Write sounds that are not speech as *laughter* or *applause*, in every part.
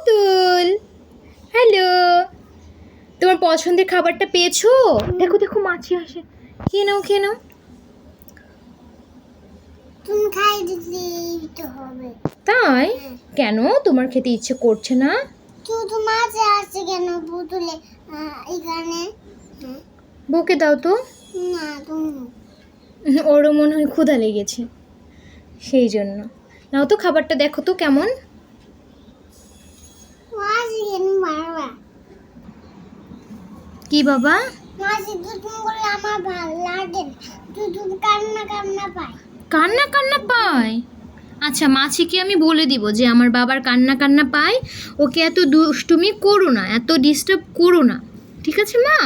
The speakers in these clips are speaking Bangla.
পুতুল। হ্যালো তোমার পছন্দের খাবারটা পেয়েছ? দেখো দেখো মাছি আসে। খেয়ে নাও খেয়ে নাও। তুমি খাই দিতে হবে। তাই? কেন? তোমার খেতে ইচ্ছে করছে না? শুধু মাছ আছে কেন পুতুলে? এখানে। হ্যাঁ। বকে দাও তো। না ওরও মনে হয় ক্ষুধা লেগেছে। সেই জন্য। নাও তো খাবারটা দেখো তো কেমন। কি বাবা? আমার ভালো লাগে কান্না কান্না পায়। কান্না কান্না পায়? আচ্ছা মাছিকে আমি বলে দিব যে আমার বাবার কান্না কান্না পায়। ওকে এত দুষ্টুমি করো না এত ডিস্টার্ব করো না। ঠিক আছে মা?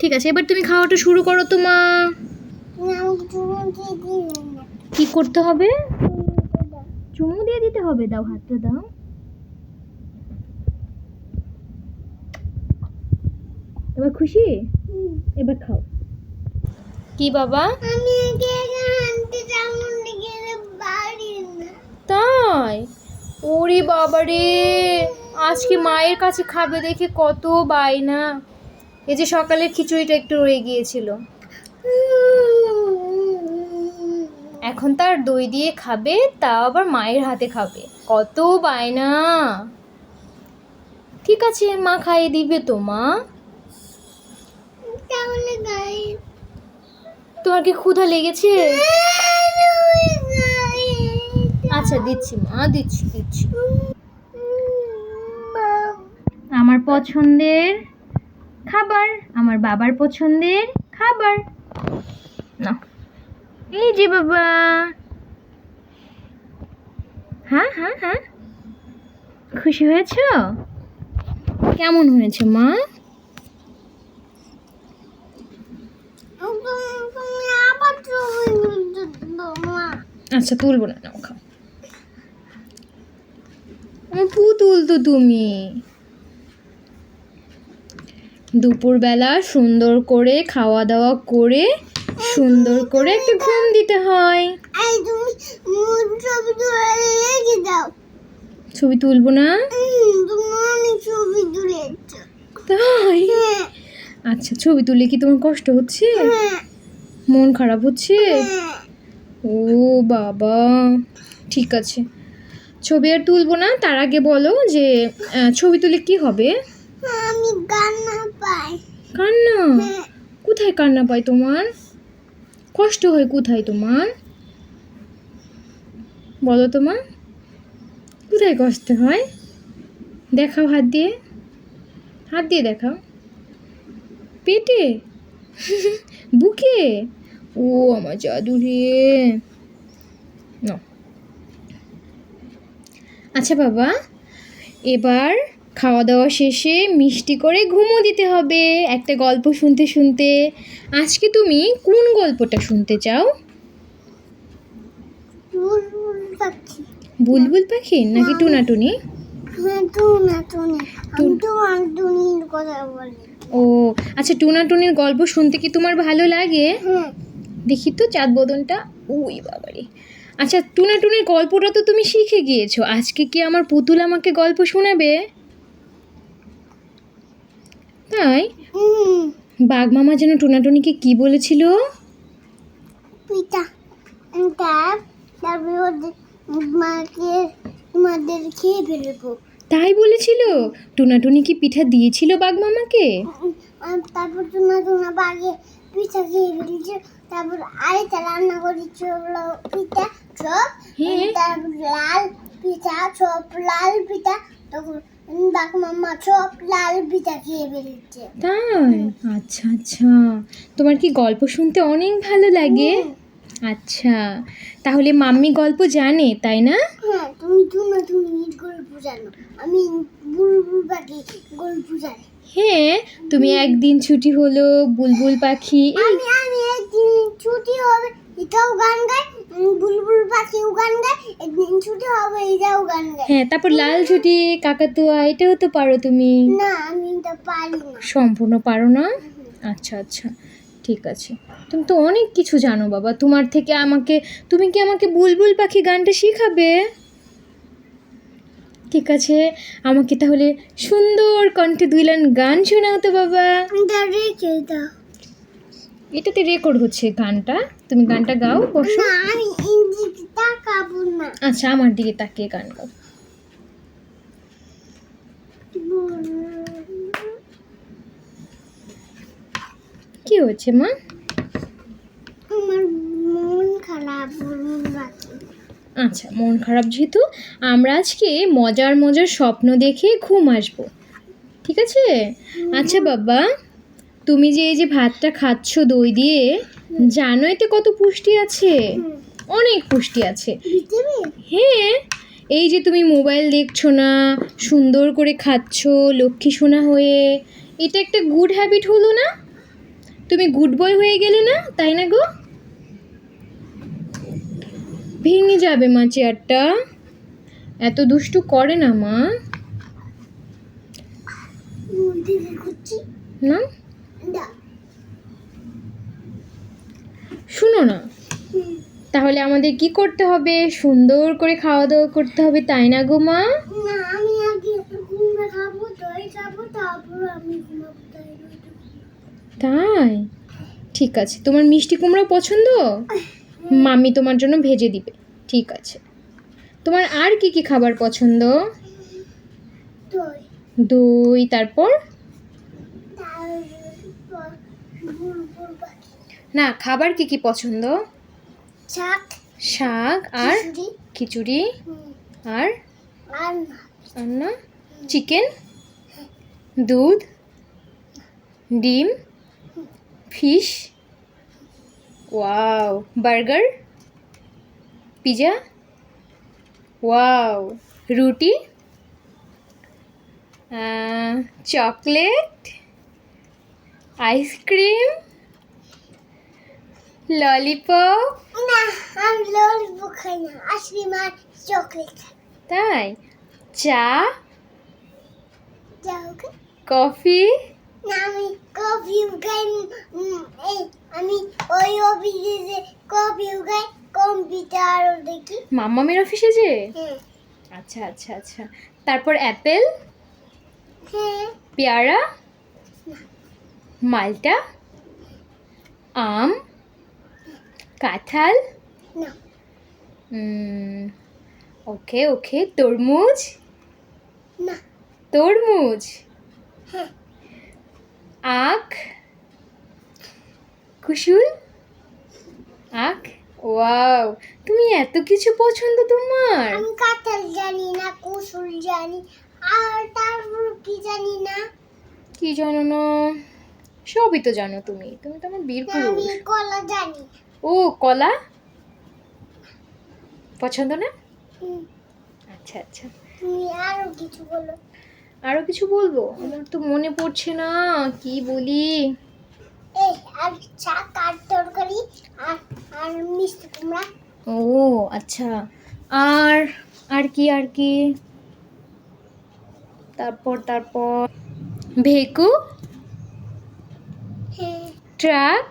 ঠিক আছে এবার তুমি খাওয়াটা শুরু করো তো মা। কি করতে হবে? চুমু দিয়ে দিতে হবে দাও হাতটা দাও। এবার খুশি? এবার খাও। কি বাবা? আমি গেলে পারি না। তাই? ওরে বাবা রে আজকে মায়ের কাছে খাবে দেখে কত বায়না। এই যে সকালের খিচুড়িটা একটু রয়ে গিয়েছিল। এখন তার দই দিয়ে খাবে তাও আবার মায়ের হাতে খাবে। কত বায়না। ঠিক আছে মা খাইয়ে দিবে তো মা। তোমার কি ক্ষুধা লেগেছে? আচ্ছা দিচ্ছি মা দিচ্ছি দিচ্ছি। আমার পছন্দের খাবার আমার বাবার পছন্দের খাবার। না। এই যে বাবা। হ্যাঁ হ্যাঁ হ্যাঁ। খুশি হয়েছ? কেমন হয়েছে মা তুমি আবার ছবি তুলতে মা আচ্ছা তুলবো না নাও খাও। আমার পুতুল তো তুমি। দুপুরবেলা সুন্দর করে খাওয়া দাওয়া করে সুন্দর করে একটা ঘুম দিতে হয়। ছবি তুলবো না? তাই? হ্যাঁ। আচ্ছা ছবি তুলে কি তোমার কষ্ট হচ্ছে? হ্যাঁ। মন খারাপ হচ্ছে? হ্যাঁ। ও বাবা ঠিক আছে। ছবি আর তুলবো না তার আগে বলো যে ছবি তুলে কি হবে? আমি কান্না পাই। কান্না? হ্যাঁ। কোথায় কান্না পায় তোমার? কষ্ট হয় কোথায় তোমার? বলো তোমার কোথায় কষ্ট হয়? দেখাও হাত দিয়ে। হাত দিয়ে দেখাও। পেটে? *laughs* বুকে? ও আমার জাদু রে। নাও। আচ্ছা বাবা এবার খাওয়া দাওয়া শেষে মিষ্টি করে ঘুমো দিতে হবে। একটা গল্প শুনতে শুনতে। আজকে তুমি কোন গল্পটা শুনতে চাও? বুলবুল পাখি। বুলবুল পাখি নাকি টুনাটুনি? হ্যাঁ টুনা টুনি আমি টুনির কথা বলি। ও আচ্ছা টুনাটুনির গল্প শুনতে কি তোমার ভালো লাগে? হ্যাঁ। দেখি তো চাঁদ বদনটা ওই বাবারে। আচ্ছা টুনাটুনির গল্পটা তো তুমি শিখে গিয়েছো। আজকে কি আমার পুতুল আমাকে গল্প শোনাবে? তাই? বাঘ মামা যেন টুনাটুনিকে কি বলেছিল? পিতা খেয়ে ফেলব। তাই বলেছিল? টুনাটুনি কি পিঠা দিয়েছিল বাঘ মামাকে? তারপর তোমরা বাগে পিঠা খেয়ে ফেলেছো তারপর আরেকটা রান্না করেছ হলো পিঠা চপ। তারপর লাল পিঠা চপ লাল পিঠা তখন বাঘ মাম্মা চপ লাল পিঠা খেয়ে ফেলেছে। তাই? আচ্ছা আচ্ছা। তোমার কি গল্প শুনতে অনেক ভালো লাগে? আচ্ছা। তাহলে মাম্মি গল্প জানে তাই না? হ্যাঁ তুমি তুমি তুমি গল্প জানো। আমি বুলবুল পাখি গল্প জানি। হ্যাঁ তুমি একদিন ছুটি হলো বুলবুল পাখি আমি আমি একদিন ছুটি হবে এটাও গান গায় বুলবুল পাখিও গান গায় একদিন ছুটি হবে এটাও গান গায় হ্যাঁ তারপর লাল ছুটি কাকাতুয়া এটাও তো পারো তুমি। না আমি এটা পারি না। সম্পূর্ণ পারো না? আচ্ছা আচ্ছা ঠিক আছে। তুমি তো অনেক কিছু জানো বাবা তোমার থেকে আমাকে তুমি কি আমাকে বুলবুল পাখি গানটা শেখাবে? ঠিক আছে আমাকে তাহলে সুন্দর কণ্ঠে দুই লাইন গান শোনাও তো বাবা। এটাতে রেকর্ড হচ্ছে গানটা। তুমি গানটা গাও বসো। আচ্ছা আমার দিকে তাকিয়ে গান গাও। কি হচ্ছে মা? আমার মন খারাপ আচ্ছা মন খারাপ যেহেতু, আমরা আজকে মজার মজার স্বপ্ন দেখে ঘুম আসব। ঠিক আছে? আচ্ছা বাবা, তুমি যে এই যে ভাতটা খাচ্ছ দই দিয়ে জানো এতে কত পুষ্টি আছে? অনেক পুষ্টি আছে। হ্যাঁ এই যে তুমি মোবাইল দেখছ না, সুন্দর করে খাচ্ছ লক্ষ্মী সোনা হয়ে, এটা একটা গুড হ্যাবিট হলো না? তুমি গুড বয় হয়ে গেলে না, তাই না গো? ভেঙে যাবে মা চেয়ারটা। এত দুষ্টু করে না মা। না? শুনো না। তাহলে আমাদের কি করতে হবে? সুন্দর করে খাওয়া দাওয়া করতে হবে তাই না গো মা? তাই ঠিক আছে। তোমার মিষ্টি কুমড়ো পছন্দ? মাম্মি তোমার জন্য ভেজে দিবে। ঠিক আছে। তোমার আর কি কি খাবার পছন্দ? দই। তারপর? না খাবার কি কি পছন্দ? শাক শাক আর খিচুড়ি। আর না চিকেন? দুধ? ডিম? Fish? Wow burger pizza wow রুটি চকলেট আইসক্রিম ললিপপ না আমি ললিপপ খাই না আইসক্রিম আর চকলেট খাই তাই চা যাও গে। কফি না আমি কফি এই আমি ওই অফিসে যে কফি খাই কম্পিউটারও দেখি। মাম্মামের অফিসে যে? হ্যাঁ। আচ্ছা আচ্ছা আচ্ছা। তারপর অ্যাপেল? হ্যাঁ। পেয়ারা? মালটা? আম? কাঁঠাল? ওকে ওকে। তরমুজ? না। তরমুজ? হ্যাঁ। আখ কুসুল আখ? ওয়াও তুমি এত কিছু পছন্দ তোমার। আমি কাঁঠাল জানি না কুসুল জানি আর তারপর কি জানি না। কি জানো না? সবই তো জানো তুমি তুমি তো আমার বীর আমি কলা জানি। ও কলা? পছন্দ না? আচ্ছা আচ্ছা। তুমি আরও কিছু বলো। আরও কিছু বলব? আমার তো মনে পড়ছে না কি বলি? ও আচ্ছা। আর আর কি আর কি? তারপর তারপর। ভেকু? হ্যাঁ। ট্রাক?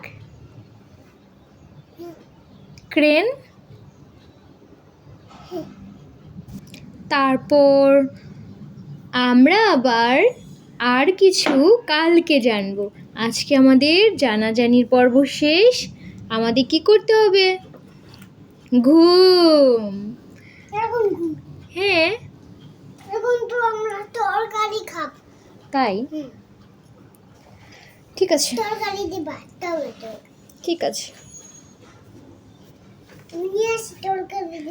ক্রেন? তারপর আমরা আবার আর কিছু কালকে জানব। আজকে আমাদের জানাজানির পর্ব শেষ। আমাদের কি করতে হবে? ঘুম। এখন হ্যাঁ। এখন তো আমরা তরকারি খাব। তাই? ঠিক আছে। তরকারি দিবা তবে ঠিক আছে।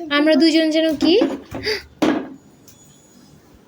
আমরা দুজন যেন কি?